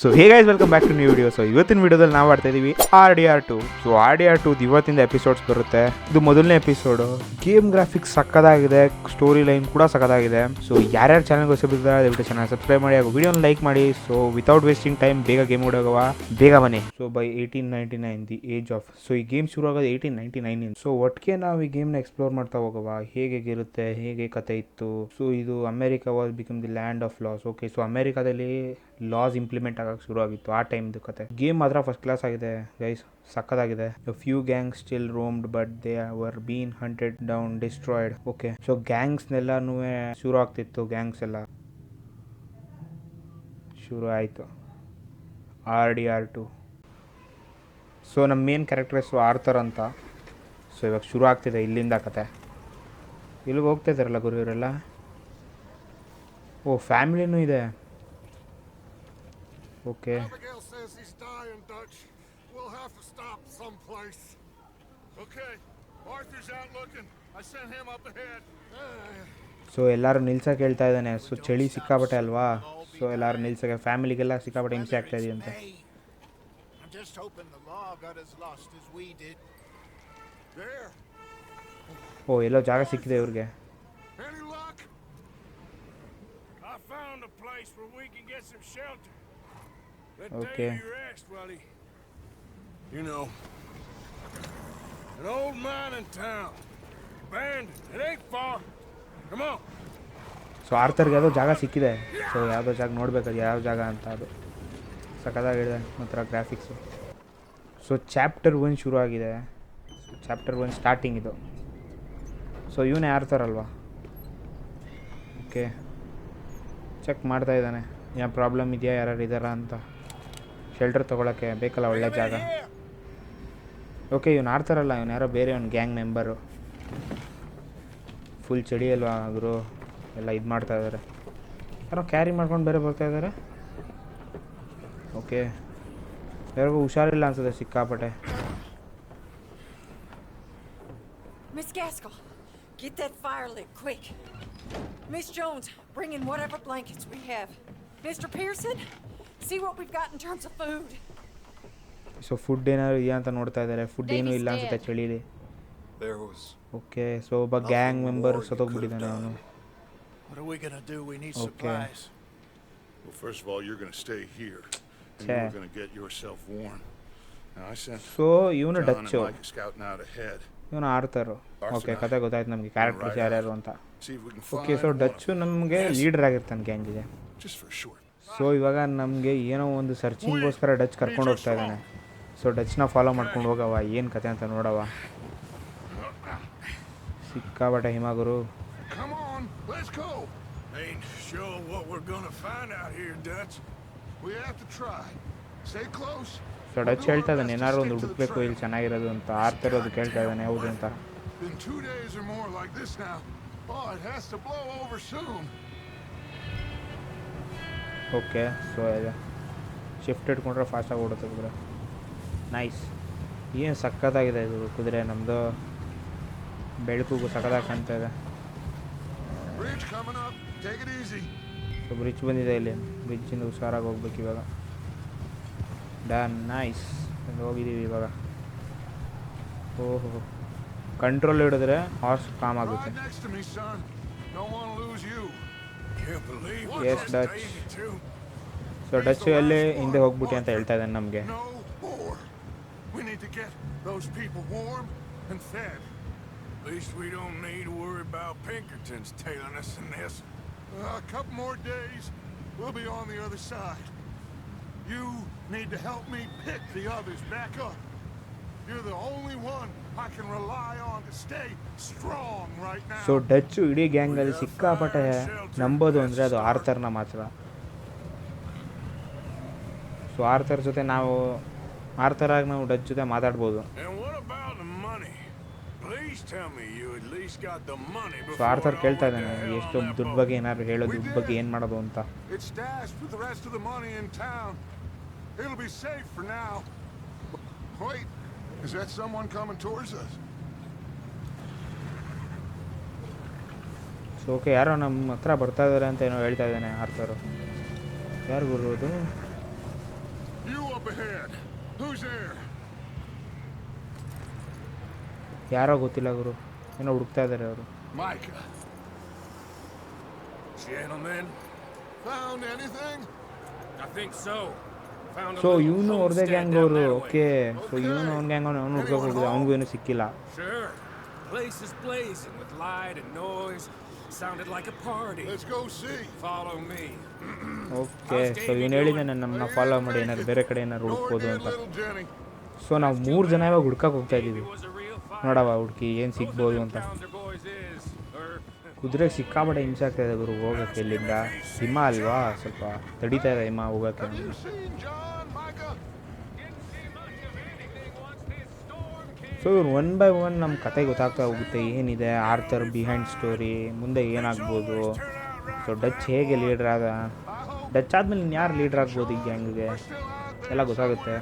So hey guys welcome back to new video so ಇವತ್ತಿನ ವಿಡಿಯೋದಲ್ಲಿ ನಾವು ಆಡ್ತಾ ಇದೀವಿ R D R two so R D R two ಇವತ್ತಿಂದ ಎಪಿಸೋಡ್ಸ್ ಬರುತ್ತೆ. ಇದು ಮೊದಲನೇ ಎಪಿಸೋಡು ಗೇಮ್ ಗ್ರಾಫಿಕ್ಸ್ ಸಕ್ಕದಾಗಿದೆ. ಸ್ಟೋರಿ ಲೈನ್ ಕೂಡ ಸಕ್ಕದಾಗಿದೆ. ಸೊ ಯಾರ್ಯಾರು ಚಾನಲ್ಗೆ ಹೊಸಬಿದ್ದಾರೆ ದಯವಿಟ್ಟು ಚಾನಲ್ ಸಬ್ಸ್ಕ್ರೈಬ್ ಮಾಡಿ ಹಾಗೂ ವಿಡಿಯೋನ ಲೈಕ್ ಮಾಡಿ. ಸೊ ವಿತೌಟ್ ವೇಸ್ಟಿಂಗ್ ಟೈಮ್ ಬೇಗ ಗೇಮ್ ಹುಡುಗವ ಬೇಗ ಬನ್ನಿ. So by eighteen ninety nine the age of so ಈ ಗೇಮ್ ಶುರು ಆಗೋದು ಏಯ್ಟೀನ್ ನೈಂಟಿ ನೈನ್ ಸೊ ಒಟ್ಟಿಗೆ ನಾವು ಈ ಗೇಮ್ನ ಎಕ್ಸ್ಪ್ಲೋರ್ ಮಾಡ್ತಾ ಹೋಗುವ ಹೇಗೆ ಇರುತ್ತೆ ಹೇಗೆ ಕತೆ ಇತ್ತು. ಸೊ ಇದು America was become the land of laws okay so ಅಮೆರಿಕಾದಲ್ಲಿ ಲಾಸ್ ಇಂಪ್ಲಿಮೆಂಟ್ ಆಗಕ್ಕೆ ಶುರು ಆಗಿತ್ತು ಆ ಟೈಮ್ದು ಕತೆ. ಗೇಮ್ ಮಾತ್ರ ಫಸ್ಟ್ ಕ್ಲಾಸ್ ಆಗಿದೆ guys ಸಕ್ಕದಾಗಿದೆ few gang still roamed but they were been hunted down destroyed okay so ಗ್ಯಾಂಗ್ಸ್ನೆಲ್ಲನೂ ಶುರು ಆಗ್ತಿತ್ತು ಗ್ಯಾಂಗ್ಸ್ ಎಲ್ಲ. ಶುರು ಆಯಿತು R D R two so ನಮ್ಮ ಮೇನ್ ಕ್ಯಾರೆಕ್ಟರ್ಸು ಆರ್ತರ್ ಅಂತ. ಸೊ ಇವಾಗ ಶುರು ಆಗ್ತಿದೆ ಇಲ್ಲಿಂದ ಕತೆ. ಇಲ್ಲಿಗೆ ಹೋಗ್ತಾ ಇದ್ದಾರಲ್ಲ ಗುರು ಇವರೆಲ್ಲ? ಓ ಫ್ಯಾಮಿಲಿನೂ ಇದೆ. Okay Abigail says he's dying, Dutch. We'll have to stop someplace. Okay, Arthur's out looking. I sent him up ahead. So ಎಲ್ಲರೂ ನಿಲ್ಸಕ್ಕೆ ಹೇಳ್ತಾ ಇದ್ದಾನೆ ಸೊ ಚಳಿ ಸಿಕ್ಕಾಪಟ್ಟೆ ಅಲ್ವಾ ಸೊ ಎಲ್ಲರೂ ನಿಲ್ಸಕ್ಕೆ ಫ್ಯಾಮಿಲಿಗೆಲ್ಲ ಸಿಕ್ಕಾಪಟ್ಟೆ ಹಿಂಸೆ ಆಗ್ತಾ ಇದೆಯಂತೆ I'm just hoping the law got as lost as we did. There. ಓ ಎಲ್ಲೋ ಜಾಗ ಸಿಕ್ಕಿದೆ ಇವ್ರಿಗೆ Any luck? I found a place where we can get some shelter. Okay. You know. An old mining in town. Abandoned. It ain't far. Come on. So ಆರ್ಥರ್ಗೆ ಯಾವುದೋ ಜಾಗ ಸಿಕ್ಕಿದೆ so ಯಾವುದೋ ಜಾಗ ನೋಡಬೇಕು ಯಾವ ಜಾಗ ಅಂತ ಅದು ಸಖತ್ತಾಗಿದೆ ಮಾತ್ರ ಗ್ರಾಫಿಕ್ಸು ಸೊ ಚಾಪ್ಟರ್ ಒನ್ ಶುರು ಆಗಿದೆ ಚಾಪ್ಟರ್ ಒನ್ ಸ್ಟಾರ್ಟಿಂಗ್ ಇದು ಸೊ ಇವನೇ ಆರ್ತಾರಲ್ವಾ ಓಕೆ ಚೆಕ್ ಮಾಡ್ತಾ ಇದ್ದಾನೆ ಯಾವ ಪ್ರಾಬ್ಲಮ್ ಇದೆಯಾ ಯಾರು ಇದ್ದಾರಾ ಅಂತ ಶೆಲ್ಟರ್ ತೊಗೊಳಕ್ಕೆ ಬೇಕಲ್ಲ ಒಳ್ಳೆ ಜಾಗ? ಓಕೆ ಇವ್ನು ಆಡ್ತಾರಲ್ಲ ಇವನು ಯಾರೋ ಬೇರೆ ಒಂದು ಗ್ಯಾಂಗ್ ಮೆಂಬರು ಫುಲ್ ಚಳಿ ಅಲ್ವಾ ಗುರು? ಎಲ್ಲ ಇದು ಮಾಡ್ತಾ ಇದ್ದಾರೆ ಯಾರೋ ಕ್ಯಾರಿ ಮಾಡ್ಕೊಂಡು ಬೇರೆ ಬರ್ತಾ ಇದ್ದಾರೆ ಓಕೆ ಯಾರಿಗೂ ಹುಷಾರಿಲ್ಲ ಅನ್ಸುತ್ತೆ ಸಿಕ್ಕಾಪಟ್ಟೆ. Miss Gaskell, get that fire lit quick. Miss Jones, bring in whatever blankets we have. Mr. Pearson, see what we've got in terms of food. So food ಏನಾದ್ರು ಇದೆಯಾ ಅಂತ ನೋಡ್ತಾ ಇದ್ದಾರೆ ಫುಡ್ ಏನೂ ಇಲ್ಲ ಅನ್ಸುತ್ತೆ ಚಳಿಲಿ There was. ಓಕೆ ಸೊ ಒಬ್ಬ ಗ್ಯಾಂಗ್ ಮೆಂಬರ್ ಸತ್ತೋಗ್ಬಿಟ್ಟಿದ್ದಾನೆ ಅವನು What are we gonna do? We need Okay. supplies. Well, first of all, you're going to stay here. And you're going to get yourself warm. Now, I sent so ಇವನು John and Dutch Mike scouting out ahead. ಇವನು ಆಡ್ತಾರು okay ಕತೆ ಗೊತ್ತಾಯ್ತು ನಮಗೆ characters ಯಾರ್ಯಾರು ಅಂತ See if we can okay so one of Dutch ನಮಗೆ leader ಆಗಿರ್ತಾನೆ ಗ್ಯಾಂಗಿಗೆ Just for short. ಸೊ ಇವಾಗ ನಮಗೆ ಏನೋ ಒಂದು ಸರ್ಚಿಂಗ್ಗೋಸ್ಕರ ಡಚ್ ಕರ್ಕೊಂಡು ಹೋಗ್ತಾ ಇದ್ದಾನೆ. ಸೊ ಡಚ್ನ ಫಾಲೋ ಮಾಡ್ಕೊಂಡು ಹೋಗವ ಏನು ಕತೆ ಅಂತ ನೋಡವ ಸಿಕ್ಕಾಬಟ್ಟೆ ಹಿಮಗುರು. ಸೊ ಡಚ್ ಹೇಳ್ತಾ ಇದ್ದಾನೆ ಏನಾದ್ರು ಒಂದು ಹುಡುಕ್ಬೇಕು ಇಲ್ಲಿ ಚೆನ್ನಾಗಿರೋದು ಅಂತ ಆರ್ತಿರೋದು ಕೇಳ್ತಾ ಇದ್ದಾನೆ ಹೌದು ಅಂತ. ಓಕೆ ಸೊ ಶಿಫ್ಟ್ ಇಟ್ಕೊಂಡ್ರೆ ಫಾಸ್ಟಾಗಿ ಓಡುತ್ತೆ ಕುದುರೆ ನೈಸ್ ಏನು ಸಖತ್ತಾಗಿದೆ ಇದು ಕುದುರೆ ನಮ್ಮದು ಬೆಳಕು ಸಖತ್ತಾಗಿ ಕಾಣ್ತಾ ಇದೆ. ಸೊ ಬ್ರಿಡ್ಜ್ ಬಂದಿದೆ ಇಲ್ಲಿ. ಬ್ರಿಡ್ಜಿಂದ ಹುಷಾರಾಗಿ ಹೋಗ್ಬೇಕು ಇವಾಗ. ಡನ್ ನೈಸ್ ಹೋಗಿದ್ದೀವಿ ಇವಾಗ. ಓಹೋ. ಕಂಟ್ರೋಲ್ ಹಿಡಿದ್ರೆ ಹಾರ್ಸ್ ಕಾಮ್ ಆಗುತ್ತೆ. Ride next to me, son. Don't want to lose you. Can't believe Yes, we're Dutch. staying too. So Dutch ಎಲ್ಲಿ ಹಿಂದೆ ಹೋಗ್ಬಿಟ್ಟು ಅಂತ ಹೇಳ್ತಾ ಇದ್ದಾನೆ ನಮಗೆ No more. We need to get those people warm and fed. At least we don't need to worry about Pinkertons tailing us in this. Uh, a couple more days, we'll be on the other side. You need to help me pick the others back up. You're the only one I can rely on to stay strong right now. So Dutch ಇಡೀ ಗ್ಯಾಂಗಲ್ಲಿ ಸಿಕ್ಕಾಪಟ್ಟೆ ನಂಬೋದು ಅಂದರೆ ಅದು ಆರ್ತರ್ನ ಮಾತ್ರ so ಆರ್ತರ್ ಜೊತೆ ನಾವು ಆರ್ತರಾಗಿ ನಾವು ಡಚ್ ಜೊತೆ ಮಾತಾಡ್ಬೋದು ಸೊ I ಕೇಳ್ತಾ ಇದ್ದಾನೆ ಎಷ್ಟು ದುಡ್ಡು. ಬಗ್ಗೆ ಏನಾದ್ರು ಹೇಳೋ ದುಡ್ಡು ಬಗ್ಗೆ ಏನು ಮಾಡೋದು ಅಂತ It's stashed with the rest of the money in town. It'll be safe for now. Wait, is that someone coming towards us? So okay ಯಾರೋ ನಮ್ಮ ಹತ್ರ ಬರ್ತಾ ಇದ್ದಾರೆ ಅಂತ ಏನೋ ಹೇಳ್ತಾ ಇದ್ದಾನೆ ಆರ್ತರು ಯಾರು ಗುರು ಅದು up ahead. Who's there? ಯಾರೋ ಗೊತ್ತಿಲ್ಲ ಗುರು ಏನೋ ಹುಡುಕ್ತಾ ಇದ್ದಾರೆ ಅವರು Micah. Gentlemen, Found anything? I think so. So ಇವನು ಅವ್ರದೇ ಗ್ಯಾಂಗ್ ಅವರು. ಓಕೆ ಸೊ ಇವನು ಅವ್ನ ಗ್ಯಾಂಗ್ ಅವನು ಅವ್ನು ಹುಡ್ಕೋಕೆ ಅವನಿಗೂ ಅವ್ನಿಗೂ ಏನೂ ಸಿಕ್ಕಿಲ್ಲ. Place is blazing with light and noise. Sounded like a party. Let's go see. Follow me. Okay so ಇವನು ಹೇಳಿದ್ದಾನೆ ನಮ್ಮನ್ನ ಫಾಲೋ ಮಾಡಿ ಏನಾದ್ರು ಬೇರೆ ಕಡೆ ಏನಾದ್ರು ಹುಡ್ಕೋದು ಅಂತ. ಸೊ ನಾವು ಮೂರು ಜನ ಇವಾಗ ಹುಡ್ಕಕ್ಕೆ ಹೋಗ್ತಾ ಇದ್ದೀವಿ. ನೋಡವಾ ಹುಡುಕಿ ಏನು ಸಿಗ್ಬೋದು ಅಂತ. ಕುದುರೆ ಸಿಕ್ಕಾಪಟ್ಟೆ ಹಿಂಸೆ ಆಗ್ತಾ ಇದೆ ಗುರು ಹೋಗಕ್ಕೆ ಇಲ್ಲಿಂದ ಹಿಮ ಅಲ್ವಾ ಸ್ವಲ್ಪ ತಡೀತಾ ಇದೆ ಹಿಮ ಹೋಗೋಕ್ಕೆ Have you seen John, Micah? didn't see much of anything once this storm came. So ಇವ್ರು ಒನ್ ಬೈ ಒನ್ ನಮ್ಮ ಕತೆ ಗೊತ್ತಾಗ್ತಾ ಹೋಗುತ್ತೆ. ಏನಿದೆ? ಆರ್ಥರ್ ಬಿಹೈಂಡ್ ಸ್ಟೋರಿ ಮುಂದೆ ಏನಾಗ್ಬೋದು? ಸೊ ಡಚ್ ಹೇಗೆ ಲೀಡ್ರ್ ಆದ? ಡಚ್ ಆದಮೇಲೆ ಯಾರು ಲೀಡ್ರ್ ಆಗ್ಬೋದು ಈ ಗ್ಯಾಂಗ್ಗೆ ಎಲ್ಲ ಗೊತ್ತಾಗುತ್ತೆ.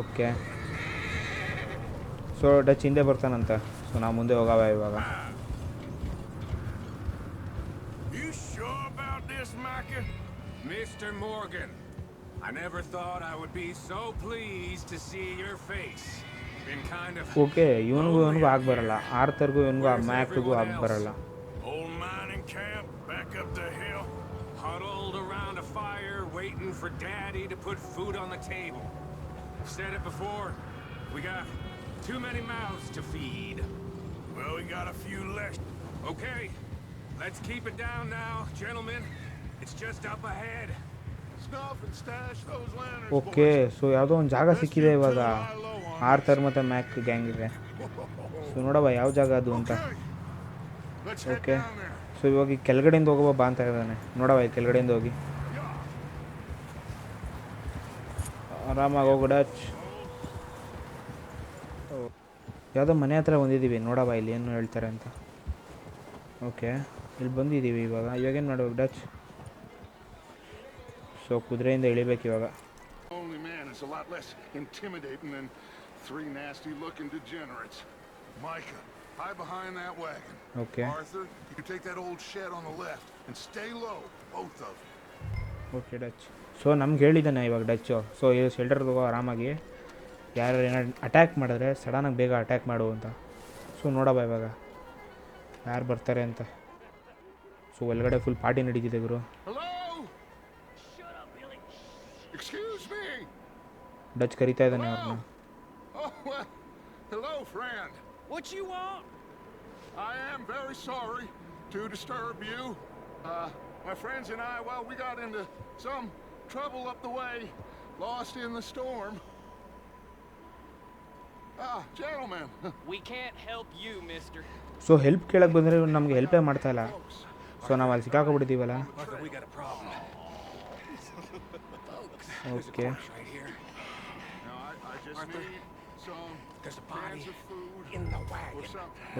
ಓಕೆ ಸೊ ಡಚ್ ಹಿಂದೆ ಬರ್ತಾನಂತ. ಸೊ ನಾವು ಮುಂದೆ ಹೋಗವ ಇವಾಗ? Mr. Morgan, I never thought I would be so pleased to see your face. Been kind of okay ಇವನಿಗೂ ಇವನಿಗೂ ಆಗಿ ಬರಲ್ಲ ಆರ್ಥರ್ಗೂ ಇವನಿಗೂ ಆ ಮ್ಯಾಕ್ಗೂ ಆಗಿ ಬರಲ್ಲ old mining camp back up the hill, huddled around a fire, waiting for Daddy to put food on the table. I've said it before, we got too many mouths to feed. Well, we got a few left. Okay, let's keep it down now, gentlemen. It's just up ahead. Okay. So ಯಾವುದೋ ಒಂದು ಜಾಗ ಸಿಕ್ಕಿದೆ ಇವಾಗ. Arthur ಮತ್ತು ಮ್ಯಾಕ್ gang ಇದೆ. So ನೋಡವ ಯಾವ ಜಾಗ ಅದು ಅಂತ. ಓಕೆ. ಸೊ ಇವಾಗ ಈ ಕೆಳಗಡೆಯಿಂದ ಹೋಗುವ ಬಾ ಅಂತ ಇದ್ದಾನೆ ನೋಡವ ಈ ಕೆಳಗಡೆಯಿಂದ ಹೋಗಿ. ಆರಾಮಾಗಿ ಹೋಗು ಡಚ್. ಯಾವುದೋ ಮನೆ ಹತ್ರ ಬಂದಿದ್ದೀವಿ ನೋಡವ ಇಲ್ಲಿ ಏನು ಹೇಳ್ತಾರೆ ಅಂತ. ಓಕೆ, ಇಲ್ಲಿ ಬಂದಿದ್ದೀವಿ ಇವಾಗ. ಇವಾಗೇನು ಮಾಡ್ಬೇಕು ಡಚ್? ಸೊ ಕುದುರೆಯಿಂದ ಇಳಿಬೇಕು ಇವಾಗ. Hide behind that wagon. Okay. Arthur, you take that old shed on both of them. Okay Dutch so ನಮ್ಗೆ ಹೇಳಿದ್ದಾನೆ ಇವಾಗ ಡಚ್ ಸೊ ಈ ಶೆಲ್ಟರ್ ತಗೋ ಆರಾಮಾಗಿ. ಯಾರು ಏನಾರು ಅಟ್ಯಾಕ್ ಮಾಡಿದ್ರೆ ಸಡನ್ನಾಗಿ ಬೇಗ ಅಟ್ಯಾಕ್ ಮಾಡು ಅಂತ. ಸೊ ನೋಡಬ ಇವಾಗ. ಯಾರು ಬರ್ತಾರೆ ಅಂತ. ಸೊ ಒಳಗಡೆ ಫುಲ್ ಪಾರ್ಟಿ ನಡೀತಿದೆ ಗುರು. ಡಚ್ ಕರಿತಾ ಇದ್ದಾನೆ ಅವ್ರನ್ನ Oh, hello, friend. What you want? I am very sorry to disturb you. Uh, my friends and I, well, we got into some trouble up the way, lost in the storm. Ah, gentlemen, We can't help you, mister. So help ಕೇಳಕ್ಕೆ ಬಂದರೆ ನಮಗೆ ಹೆಲ್ಪೇ ಮಾಡ್ತಾ ಇಲ್ಲ so ನಾವು ಅಲ್ಲಿ ಸಿಕ್ಕಾಕೊಬಿಡ್ತೀವಲ್ಲ okay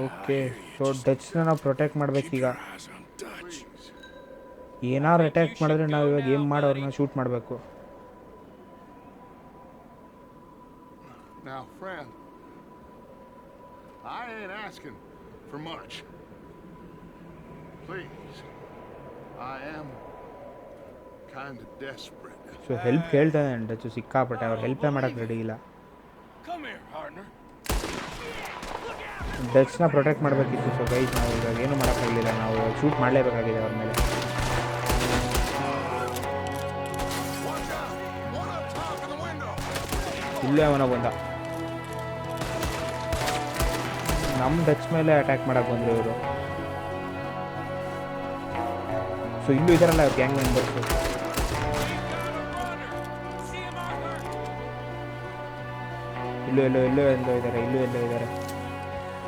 okay so ಡಚ್ನ ನಾವು ಪ್ರೊಟೆಕ್ಟ್ ಮಾಡ್ಬೇಕೀಗ Eyes on Dutch. ಏನಾರು ಅಟ್ಯಾಕ್ ಮಾಡಿದ್ರೆ ನಾವು ಇವಾಗ ಏನು ಮಾಡೋರನ್ನ ಶೂಟ್ ಮಾಡಬೇಕು Now, friend, I ain't asking for much. Please, I am kind of desperate. So help ಕೇಳ್ತಾ ಇದ್ದಾನೆ ಡಚ್ಚು ಸಿಕ್ಕಾಪಟ್ಟೆ ಅವ್ರು ಹೆಲ್ಪೇ ಮಾಡೋಕ್ಕೆ ರೆಡಿ ಇಲ್ಲ Come here, partner. ಡಚ್ನ ಪ್ರೊಟೆಕ್ಟ್ ಮಾಡಬೇಕಿತ್ತು ಸೊ ಗೈಸ್ ನಾವು ಇವಾಗ ಏನು ಮಾಡೋಕ್ಕಾಗಲಿಲ್ಲ ನಾವು ಶೂಟ್ ಮಾಡಲೇಬೇಕಾಗಿದೆ ಅವ್ರ ಮೇಲೆ! ಇಲ್ಲೇ ಅವನ ಬಂದ. ನಮ್ಮ ಡಚ್ ಮೇಲೆ ಅಟ್ಯಾಕ್ ಮಾಡಕ್ಕೆ ಬಂದರು ಇವರು. ಸೊ ಇಲ್ಲೂ ಇದರಲ್ಲ ಗ್ಯಾಂಗ್ ಮೆಂಬರ್ಸು ಇಲ್ಲೂ ಎಲ್ಲೋ ಎಲ್ಲೋ ಎಲ್ಲೋ ಇದ್ದಾರೆ ಇಲ್ಲೂ, ಎಲ್ಲೋ ಇದ್ದಾರೆ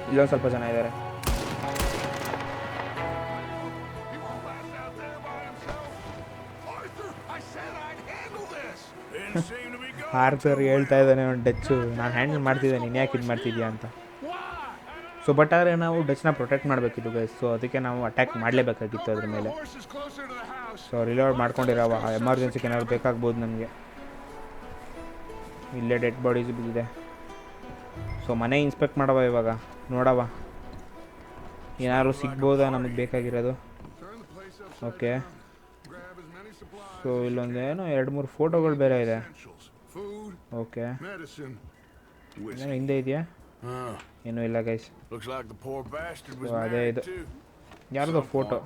ಇಲ್ಲೊಂದು ಸ್ವಲ್ಪ ಜನ ಇದ್ದಾರೆ. ಆರ್ಥರ್ ಹೇಳ್ತಾ ಇದ್ದಾನೆ ಒಂದು ಡಚ್ಚು. ನಾನು ಹ್ಯಾಂಡಲ್ ಮಾಡ್ತಿದ್ದೆ, ನೀನು ಯಾಕೆ ಇದು ಮಾಡ್ತಿದ್ಯಾ ಅಂತ. ಸೊ ಬಟ್ ಆದರೆ ನಾವು ಡಚ್ನ ಪ್ರೊಟೆಕ್ಟ್ ಮಾಡಬೇಕಿತ್ತು ಗೈಸ್ ಸೊ ಅದಕ್ಕೆ ನಾವು ಅಟ್ಯಾಕ್ ಮಾಡಲೇಬೇಕಾಗಿತ್ತು ಅದ್ರ ಮೇಲೆ. ಸೊ ರಿಲೋಡ್ ಮಾಡ್ಕೊಂಡಿರವ ಎಮರ್ಜೆನ್ಸಿಗೆ ಏನಾದ್ರು ಬೇಕಾಗ್ಬೋದು ನಮಗೆ. ಇಲ್ಲೇ ಡೆಡ್ ಬಾಡೀಸ್ ಬಿದ್ದಿದೆ. ಸೊ ಮನೆ ಇನ್ಸ್ಪೆಕ್ಟ್ ಮಾಡವ ಇವಾಗ. ನೋಡವ. ಏನಾದ್ರು ಸಿಗ್ಬೋದಾ ನಮಗೆ ಬೇಕಾಗಿರೋದು? ಓಕೆ ಸೊ ಇಲ್ಲೊಂದು ಎರಡು ಮೂರು ಫೋಟೋಗಳು ಬೇರೆ ಇದೆ. ಓಕೆ ಹಿಂದೆ ಇದೆಯಾ? ಏನು ಇಲ್ಲ ಗೈಸ್ ಅದೇ ಇದು. ಯಾರದ ಫೋಟೋ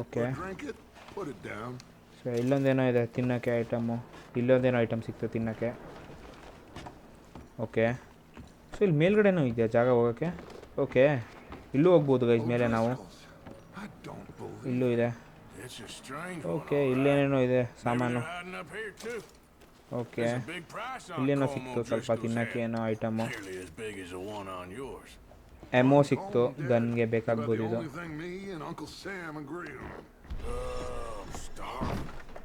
ಓಕೆ ಸೊ ಇಲ್ಲೊಂದೇನೋ ಇದೆ ತಿನ್ನೋಕ್ಕೆ ಐಟಮು ಇಲ್ಲೊಂದೇನೋ ಐಟಮ್ ಸಿಗ್ತದೆ ತಿನ್ನೋಕ್ಕೆ. ಓಕೆ ಸೊ ಇಲ್ಲಿ ಮೇಲ್ಗಡೆನೂ ಇದೆಯಾ ಜಾಗ ಹೋಗೋಕ್ಕೆ? ಓಕೆ ಇಲ್ಲೂ ಹೋಗ್ಬೋದು ಗೈಸ್ ಮೇಲೆ ನಾವು. ಇಲ್ಲೂ ಇದೆ. ಓಕೆ ಇಲ್ಲೇನೇನೋ ಇದೆ, ಸಾಮಾನು. ಓಕೆ ಇಲ್ಲೇನೋ ಸಿಕ್ತು, ಸ್ವಲ್ಪ ತಿನ್ನಕ್ಕೆ ಏನೋ ಐಟಮು ಎಮೋ ಸಿಕ್ತು ಗನ್ಗೆ ಬೇಕಾಗ್ಬೋದು ಇದು.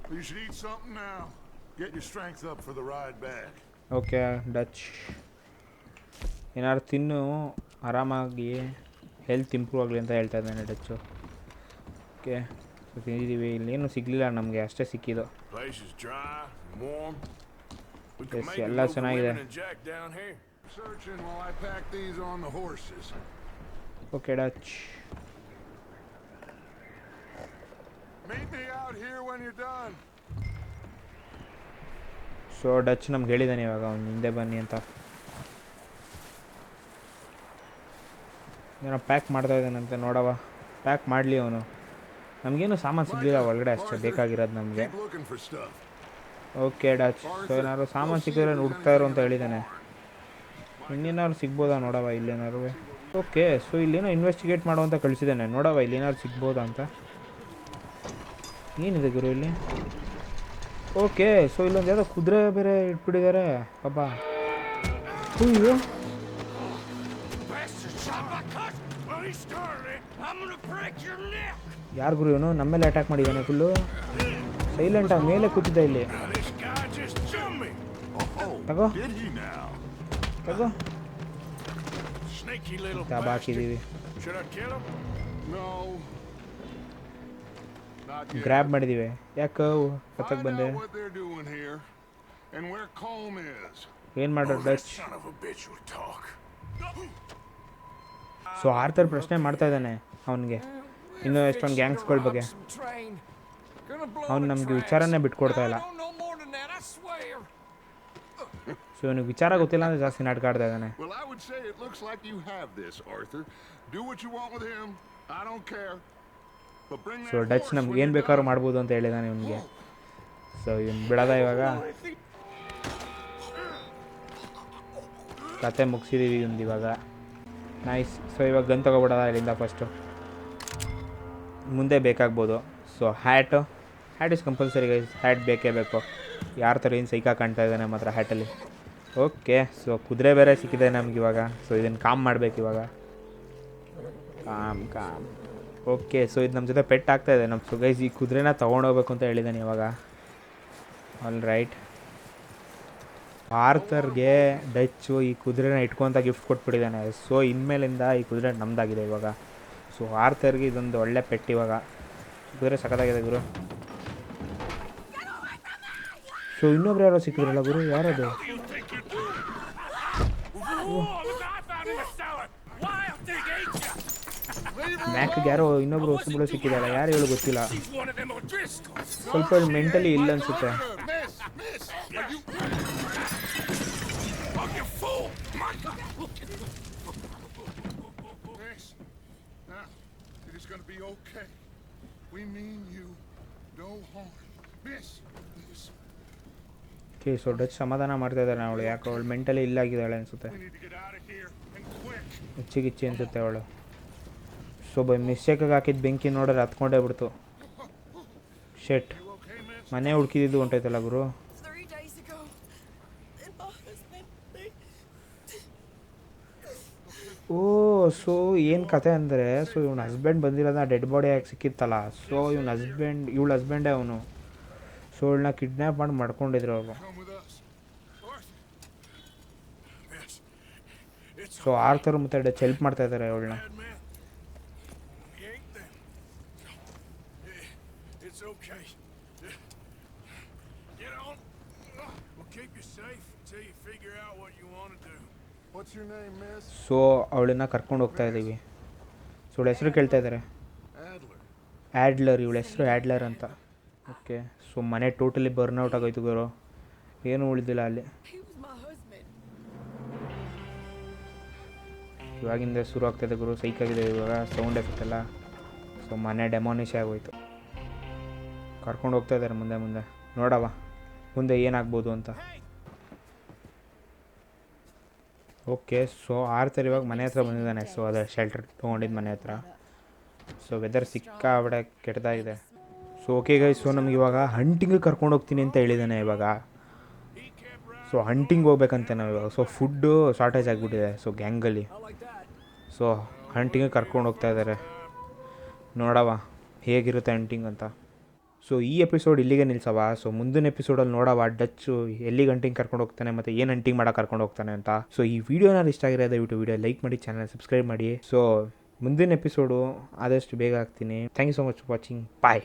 Oh, you should eat something now. Get. Okay Dutch ಏನಾದ್ರು ತಿನ್ನು ಆರಾಮಾಗಿ ಹೆಲ್ತ್ ಇಂಪ್ರೂವ್ ಆಗಲಿ ಅಂತ ಹೇಳ್ತಾ ಇದ್ದಾನೆ ಡಚ್ಚು ಓಕೆ ತಿಂದಿದ್ದೀವಿ. ಇಲ್ಲಿ ಏನು ಸಿಗಲಿಲ್ಲ ನಮಗೆ ಅಷ್ಟೇ ಸಿಕ್ಕಿದ್ದು. ಎಲ್ಲ ಚೆನ್ನಾಗಿದೆ. Okay Dutch Meet me out here when you're done. So Dutch ನಮ್ಗೆ ಹೇಳಿದ್ದಾನೆ ಇವಾಗ, ಅವ್ನು ಹಿಂದೆ ಬನ್ನಿ ಅಂತ. ಏನೋ ಪ್ಯಾಕ್ ಮಾಡ್ತಾ ಇದ್ದಾನಂತೆ ನೋಡವ ಪ್ಯಾಕ್ ಮಾಡಲಿ ಅವನು. ನಮಗೇನು ಸಾಮಾನು ಸಿಗಲಿಲ್ಲ ಒಳಗಡೆ ಅಷ್ಟೇ, ಬೇಕಾಗಿರೋದು ನಮಗೆ. ಓಕೆ ಡಚ್ ಸೊ ಏನಾದ್ರು ಸಾಮಾನು ಸಿಕ್ಕಿದ್ರೆ ಹುಡುಕ್ತಾ ಇರು ಅಂತ ಹೇಳಿದ್ದಾನೆ ಇನ್ನೇನಾದ್ರು ಸಿಗ್ಬೋದಾ ನೋಡವ ಇಲ್ಲೇನಾದ್ರು? ಓಕೆ ಸೊ ಇಲ್ಲೇನೋ ಇನ್ವೆಸ್ಟಿಗೇಟ್ ಮಾಡು ಅಂತ ಕಳಿಸಿದ್ದಾನೆ ನೋಡವ ಇಲ್ಲೇನಾದ್ರು ಸಿಗ್ಬೋದಾ ಅಂತ. ಏನಿದೆ ಗುರು ಇಲ್ಲಿ? ಓಕೆ ಸೊ ಇಲ್ಲೊಂದು ಯಾವುದೋ ಕುದುರೆ ಬೇರೆ ಇಟ್ಬಿಟ್ಟಿದ್ದಾರೆ ಪಾಪ ಅಯ್ಯೋ ಯಾರು ಗುರು ಇವನು? ನಮ್ಮ ಮೇಲೆ ಅಟ್ಯಾಕ್ ಮಾಡಿದ್ದಾನೆ ಫುಲ್ಲು ಸೈಲೆಂಟಾಗಿ ಮೇಲೆ ಕೂತಿದ್ದ ಇಲ್ಲಿ. ತಗೋ. ತಗೋ. Guy ಗ್ರಾಬ್ ಮಾಡಿದೀವಿ. ಯಾಕೆ ಕತ್ತಕ್ಕೆ ಬಂದೆ? ಏನು ಮಾಡೋ ಡಚ್ ಸೊ ಆರ್ಥರ್ ಪ್ರಶ್ನೆ ಮಾಡ್ತಾ ಇದ್ದಾನೆ ಅವನಿಗೆ. ಇನ್ನೂ ಎಷ್ಟೊಂದು ಗ್ಯಾಂಗ್ಸ್ಗಳ ಬಗ್ಗೆ. ಅವ್ನು ನಮಗೆ ವಿಚಾರನೇ ಬಿಟ್ಕೊಡ್ತಾ ಇಲ್ಲ. ಸೊ ಇವನಿಗೆ ವಿಚಾರ ಗೊತ್ತಿಲ್ಲ ಅಂದ್ರೆ ಜಾಸ್ತಿ ನಾಟಕ ಆಡ್ತಾ ಇದ್ದಾನೆ Do what you want with him. I don't care. So Dutch ನಮ್ಗೆ ಏನು ಬೇಕಾದ್ರೂ. ಮಾಡ್ಬೋದು ಅಂತ ಹೇಳಿದಾನೆ ಇವನಿಗೆ. ಸೊ ಇವ್ನು ಬಿಡೋದ ಇವಾಗ. ಕತೆ ಮುಗಿಸಿದೀವಿ ಇವ್ದು ಇವಾಗ. ನೈಸ್ ಸೊ ಇವಾಗ ಗನ್ ತೊಗೊಬಿಡೋದ ಇಲ್ಲಿಂದ ಫಸ್ಟು ಮುಂದೆ ಬೇಕಾಗ್ಬೋದು. So hat hat is compulsory hat ಬೇಕೇ ಬೇಕು. ಯಾರ ಥರ ಏನು ಸೈಕಾ ಕಾಣ್ತಾ ಇದ್ದಾನೆ ಮಾತ್ರ ಹ್ಯಾಟಲ್ಲಿ ಓಕೆ ಸೊ ಕುದುರೆ ಬೇರೆ ಸಿಕ್ಕಿದೆ ನಮ್ಗೆ ಇವಾಗ. ಸೊ ಇದನ್ನು ಕಾಮ್ ಮಾಡ್ಬೇಕು ಇವಾಗ. ಕಾಮ್ ಕಾಮ್ ಓಕೆ ಸೊ ಇದು ನಮ್ಮ ಜೊತೆ ಪೆಟ್ ಆಗ್ತಾ ಇದೆ. ನಮ್ಮ ಸೊ ಗೈಸ್ ಈ ಕುದುರೆನ ತೊಗೊಂಡೋಗ್ಬೇಕು ಅಂತ ಹೇಳಿದ್ದಾನೆ ಇವಾಗ. ಆಲ್ ರೈಟ್ ಆರ್ಥರ್ಗೆ ಡಚ್ಚು ಈ ಕುದುರೆನ ಇಟ್ಕೊಂತ ಗಿಫ್ಟ್ ಕೊಟ್ಬಿಟ್ಟಿದ್ದಾನೆ ಸೊ ಇನ್ಮೇಲಿಂದ ಈ ಕುದುರೆ ನಮ್ಮದಾಗಿದೆ ಇವಾಗ. ಸೊ ಆರ್ಥರ್ಗೆ ಇದೊಂದು ಒಳ್ಳೆ ಪೆಟ್ ಇವಾಗ. ಕುದುರೆ ಸಖತ್ತಾಗಿದೆ ಗುರು. ಸೊ ಇನ್ನೊಬ್ರು ಯಾರೋ ಸಿಕ್ಕಿದ್ರಲ್ಲ ಗುರು? ಯಾರದು? ಮ್ಯಾಕ್ ಗ್ಯಾರೋ ಇನ್ನೊಬ್ರು ಹೊಸ ಬಿಡ ಸಿಕ್ಕಿದಾಳೆ ಯಾರು ಯೋ ಗೊತ್ತಿಲ್ಲ. ಸ್ವಲ್ಪ ಮೆಂಟಲಿ ಇಲ್ಲ ಅನ್ಸುತ್ತೆ. ಬಟ್ ಯು ಫಕ್ ಯೂ ಮಾಡ್ತಾ ಇದಾರೆ ಅವಳು, ಯಾಕೆ ಅವಳು ಮೆಂಟಲಿ ಇಲ್ಲ ಆಗಿದಾಳೆ ಅನ್ಸುತ್ತೆ. ಅಚ್ಚಿಗೆ ಅನ್ಸುತ್ತೆ ಅವಳು. ಸೊ ಬೈ ಮಿಸ್ಟೇಕಾಗಿ ಹಾಕಿದ ಬೆಂಕಿ ನೋಡಿದ್ರೆ ಹತ್ಕೊಂಡೇ ಬಿಡ್ತು. ಶೆಟ್? ಮನೆ ಹುಡುಕಿದ್ದು ಹೊಂಟೈತಲ್ಲ ಗುರು. ಓ ಸೊ ಏನು ಕತೆ ಅಂದರೆ ಸೊ ಇವ್ನ ಹಸ್ಬೆಂಡ್ ಬಂದಿರೋದ ಡೆಡ್ ಬಾಡಿ ಆಗಿ ಸಿಕ್ಕಿತ್ತಲ್ಲ? ಸೊ ಇವ್ನ ಹಸ್ಬೆಂಡ್ ಇವಳ ಹಸ್ಬೆಂಡೇ ಅವನು. ಸೊ ಇವಳನ್ನ ಕಿಡ್ನ್ಯಾಪ್ ಮಾಡಿ ಮಾಡ್ಕೊಂಡಿದ್ರು ಅವರು. ಸೊ ಆರ್ಥರ್ ಮತ್ತೆ ಡಚ್ ಹೆಲ್ಪ್ ಮಾಡ್ತಾ ಇದ್ದಾರೆ ಅವಳನ್ನ bad man. We ain't them. It's okay. Get on. We'll keep you safe until you figure out what you want to do. what's your name, miss? So ಅವಳನ್ನ ಕರ್ಕೊಂಡು ಹೋಗ್ತಾ ಇದ್ದೀವಿ. So ಅವಳ ಹೆಸರು ಕೇಳ್ತಾ ಇದ್ದಾರೆ. ಆ್ಯಡ್ಲರ್ ಇವಳ ಹೆಸರು ಆ್ಯಡ್ಲರ್ ಅಂತ. ಓಕೆ ಸೊ ಮನೆ ಟೋಟಲಿ ಬರ್ನ್ಔಟ್ ಆಗೋಯ್ತು ಗುರು. ಏನೂ ಉಳಿದಿಲ್ಲ ಅಲ್ಲಿ. ಇವಾಗಿಂದ ಶುರು ಆಗ್ತಾಯಿದೆ ಗುರು ಸೈಕಾಗಿದೆ ಇವಾಗ ಸೌಂಡ್ ಎಫೆಕ್ಟ್ ಎಲ್ಲ. ಸೊ ಮನೆ ಡೆಮಾನಿಷ್ ಆಗೋಯ್ತು. ಕರ್ಕೊಂಡು ಹೋಗ್ತಾ ಇದ್ದಾರೆ ಮುಂದೆ ಮುಂದೆ. ನೋಡವ ಮುಂದೆ ಏನಾಗ್ಬೋದು ಅಂತ. ಓಕೆ ಸೊ ಆರ್ತರ್ ಇವಾಗ ಮನೆ ಹತ್ರ ಬಂದಿದ್ದಾನೆ. ಸೊ ಅದೇ ಶೆಲ್ಟರ್ ತೊಗೊಂಡಿದ್ದು ಮನೆ ಹತ್ರ. ಸೊ ವೆದರ್ ಸಿಕ್ಕಾಬಿಡೆ ಕೆಟ್ಟದಾಗಿದೆ. ಸೊ ಓಕೆ ಗೈ ಸೊ ನಮ್ಗೆ ಇವಾಗ ಹಂಟಿಂಗ್ ಕರ್ಕೊಂಡು ಹೋಗ್ತೀನಿ ಅಂತ ಹೇಳಿದ್ದಾನೆ ಇವಾಗ. ಸೊ ಹಂಟಿಂಗ್ ಹೋಗ್ಬೇಕಂತೆ ನಾವು ಇವಾಗ. ಸೊ ಫುಡ್ಡು ಶಾರ್ಟೇಜ್ ಆಗಿಬಿಟ್ಟಿದೆ. ಸೊ ಗ್ಯಾಂಗಲ್ಲಿ ಸೊ ಹಂಟಿಂಗ್ ಕರ್ಕೊಂಡು ಹೋಗ್ತಾ ಇದ್ದಾರೆ ನೋಡವ ಹೇಗಿರುತ್ತೆ ಹಂಟಿಂಗ್ ಅಂತ. ಸೊ ಈ ಎಪಿಸೋಡ್ ಇಲ್ಲಿಗೆ ನಿಲ್ಸವ ಸೊ ಮುಂದಿನ ಎಪಿಸೋಡಲ್ಲಿ ನೋಡವ ಡಚ್ಚು ಎಲ್ಲಿಗೆ ಹಂಟಿಂಗ್ ಕರ್ಕೊಂಡು ಹೋಗ್ತಾನೆ ಮತ್ತು ಏನು ಹಂಟಿಂಗ್ ಮಾಡಕ್ಕೆ ಕರ್ಕೊಂಡು ಹೋಗ್ತಾನೆ ಅಂತ. ಸೊ ಈ ವಿಡಿಯೋನ ಇಷ್ಟ ಆಗಿರೋ ದಯವಿಟ್ಟು ವಿಡಿಯೋ ಲೈಕ್ ಮಾಡಿ ಚಾನಲ್ ಸಬ್ಸ್ಕ್ರೈಬ್ ಮಾಡಿ. ಸೊ ಮುಂದಿನ ಎಪಿಸೋಡು ಆದಷ್ಟು ಬೇಗ ಹಾಕ್ತೀನಿ. Thank you so much watching bye